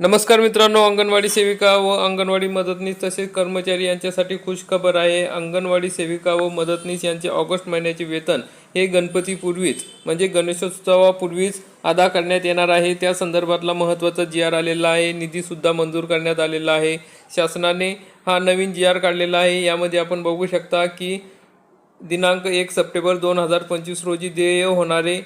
नमस्कार मित्रांनो अंगणवाडी सेविका व अंगणवाडी मदतनीस तसेच कर्मचारी यांच्यासाठी खुश खबर आहे. अंगणवाडी सेविका व मदतनीस यांचे ऑगस्ट महिन्याचे वेतन हे गणपतीपूर्वीच म्हणजे गणेशोत्सवापूर्वीच अदा करण्यात येणार आहे. त्या संदर्भातला महत्त्वाचा जी आर आलेला आहे. निधीसुद्धा मंजूर करण्यात आलेला आहे. शासनाने हा नवीन जी आर काढलेला आहे. यामध्ये आपण बघू शकता की दिनांक एक सप्टेंबर दोन हजार पंचवीस रोजी देय होणारे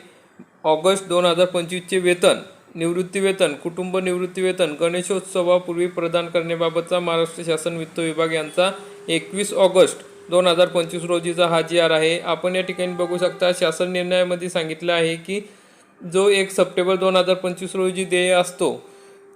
ऑगस्ट दोन हजार पंचवीसचे वेतन निवृत्तीवेतन कुटुंब निवृत्तीवेतन गणेशोत्सवापूर्वी प्रदान करण्याबाबतचा महाराष्ट्र शासन वित्त विभाग यांचा एकवीस ऑगस्ट दोन हजार पंचवीस रोजीचा हा जी आर आहे. आपण या ठिकाणी बघू शकता शासन निर्णयामध्ये सांगितलं आहे की जो एक सप्टेंबर दोन हजार पंचवीस रोजी देय असतो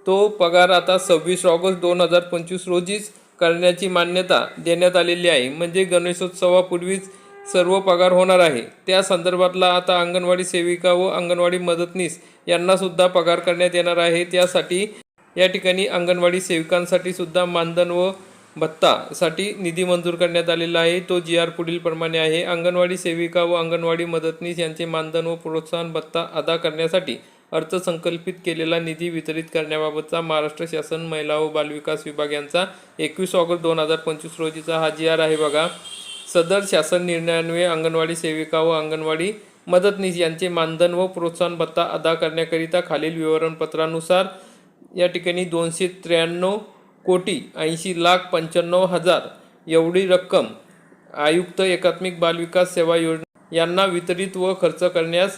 तो पगार आता सव्वीस ऑगस्ट दोन हजार पंचवीस रोजीच करण्याची मान्यता देण्यात आलेली आहे. म्हणजे गणेशोत्सवापूर्वीच सर्व पगार होणार आहे. त्या संदर्भातला आता अंगणवाडी सेविका व अंगणवाडी मदतनीस यांनासुद्धा पगार करण्यात येणार आहे. त्यासाठी या ठिकाणी अंगणवाडी सेविकांसाठी सुद्धा मानधन व भत्तासाठी निधी मंजूर करण्यात आलेला आहे. तो जी आर पुढील प्रमाणे आहे. अंगणवाडी सेविका व अंगणवाडी मदतनीस यांचे मानधन व प्रोत्साहन भत्ता अदा करण्यासाठी अर्थसंकल्पित केलेला निधी वितरित करण्याबाबतचा महाराष्ट्र शासन महिला व बालविकास विभाग यांचा एकवीस ऑगस्ट दोन हजार पंचवीस रोजीचा हा जी आर आहे बघा. सदर शासन निर्णयान्वये अंगणवाडी सेविका व अंगणवाडी मदतनीस यांचे मानधन व प्रोत्साहन भत्ता अदा करण्याकरिता खालील विवरणपत्रानुसार या ठिकाणी दोनशे त्र्याण्णव कोटी ऐंशी लाख पंच्याण्णव हजार एवढी रक्कम आयुक्त एकात्मिक बालविकास सेवा योजना यांना वितरित व खर्च करण्यास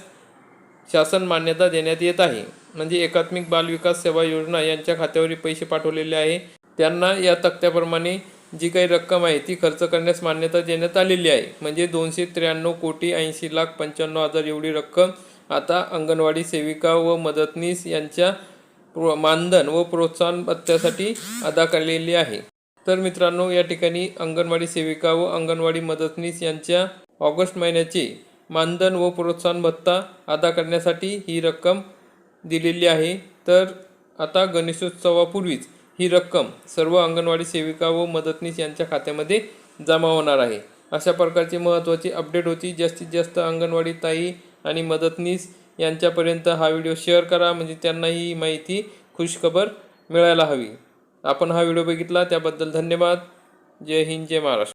शासन मान्यता देण्यात येत आहे. म्हणजे एकात्मिक बालविकास सेवा योजना यांच्या खात्यावर पैसे पाठवलेले आहे. त्यांना या तक्त्याप्रमाणे जी काही रक्कम आहे ती खर्च करण्यास मान्यता देण्यात आलेली आहे. म्हणजे दोनशे त्र्याण्णव कोटी ऐंशी लाख पंच्याण्णव हजार एवढी रक्कम आता अंगणवाडी सेविका व मदतनीस यांच्या प्रो मानधन व प्रोत्साहन भत्त्यासाठी अदा केलेली आहे. तर मित्रांनो या ठिकाणी अंगणवाडी सेविका व अंगणवाडी मदतनीस यांच्या ऑगस्ट महिन्याचे मानधन व प्रोत्साहन भत्ता अदा करण्यासाठी ही रक्कम दिलेली आहे. तर आता गणेशोत्सवापूर्वीच ही रक्कम सर्व अंगणवाडी सेविका व मदतनीस यांच्या खात्यामध्ये जमा होणार आहे. अशा प्रकारची महत्त्वाची अपडेट होती. जास्तीत जास्त अंगणवाडी ताई आणि मदतनीस यांच्यापर्यंत हा व्हिडिओ शेअर करा. म्हणजे त्यांना ही माहिती खुशखबर मिळायला हवी. आपण हा व्हिडिओ बघितला. त्याबद्दल धन्यवाद. जय हिंद जय महाराष्ट्र.